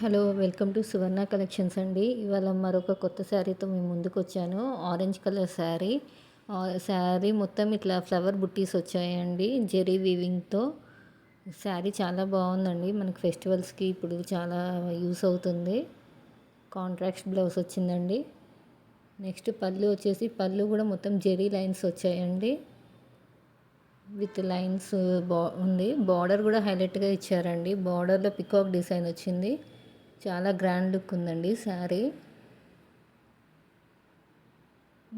Hello welcome to Suvarna collections అండి. ఇవాళ మరొక కొత్త శారీతో మేము ముందుకు వచ్చాను ఆరెంజ్ కలర్ శారీ. శారీ మొత్తం ఇట్లా ఫ్లవర్ బుట్టీస్ వచ్చాయండి. జెరీ వీవింగ్తో. శారీ చాలా బాగుందండి. మనకి ఫెస్టివల్స్కి ఇప్పుడు చాలా యూస్ అవుతుంది. కాంట్రాక్ట్ బ్లౌజ్ వచ్చిందండి. నెక్స్ట్ పళ్ళు వచ్చేసి పళ్ళు కూడా మొత్తం జెరీ లైన్స్ వచ్చాయండి. విత్ లైన్స్ బా ఉంది. బార్డర్ కూడా హైలైట్గా ఇచ్చారండి. బార్డర్లో పికాక్ డిజైన్ వచ్చింది. చాలా గ్రాండ్ లుక్ ఉందండి శారీ.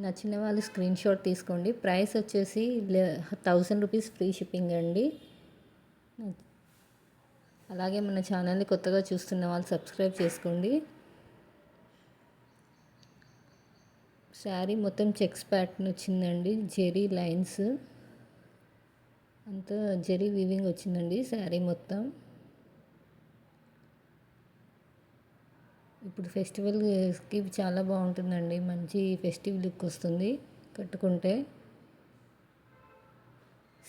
నచ్చిన వాళ్ళు స్క్రీన్ షాట్ తీసుకోండి. ప్రైస్ వచ్చేసి థౌజండ్ రూపీస్ ఫ్రీ షిప్పింగ్ అండి. అలాగే మన ఛానల్ని కొత్తగా చూస్తున్న వాళ్ళు సబ్స్క్రైబ్ చేసుకోండి. శారీ మొత్తం చెక్స్ ప్యాటర్న్ వచ్చిందండి జెరీ లైన్స్ అంతా జెరీ వీవింగ్ వచ్చిందండి శారీ మొత్తం. ఇప్పుడు ఫెస్టివల్కి చాలా బాగుంటుందండి. మంచి ఫెస్టివ్ లుక్ వస్తుంది. కట్టుకుంటే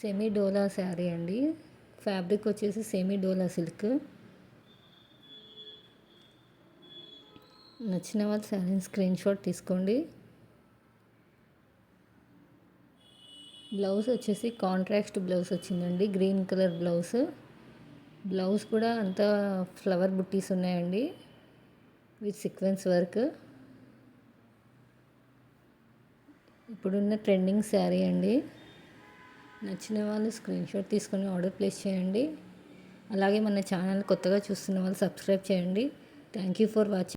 సెమీ డోలా శారీ అండి. ఫ్యాబ్రిక్ వచ్చేసి సెమీ డోలా సిల్క్. నచ్చిన వాళ్ళు శారీని స్క్రీన్ షాట్ తీసుకోండి. బ్లౌజ్ వచ్చేసి కాంట్రాక్ట్ బ్లౌజ్ వచ్చిందండి. Green colour blouse. బ్లౌజ్ కూడా అంతా ఫ్లవర్ బుట్టీస్ ఉన్నాయండి. With sequence work. ఇప్పుడున్న ట్రెండింగ్ శారీ అండి. నచ్చిన వాళ్ళు స్క్రీన్ షాట్ తీసుకొని ఆర్డర్ ప్లేస్ చేయండి. అలాగే మన ఛానల్ కొత్తగా చూస్తున్న వాళ్ళు సబ్స్క్రైబ్ చేయండి. Thank you for watching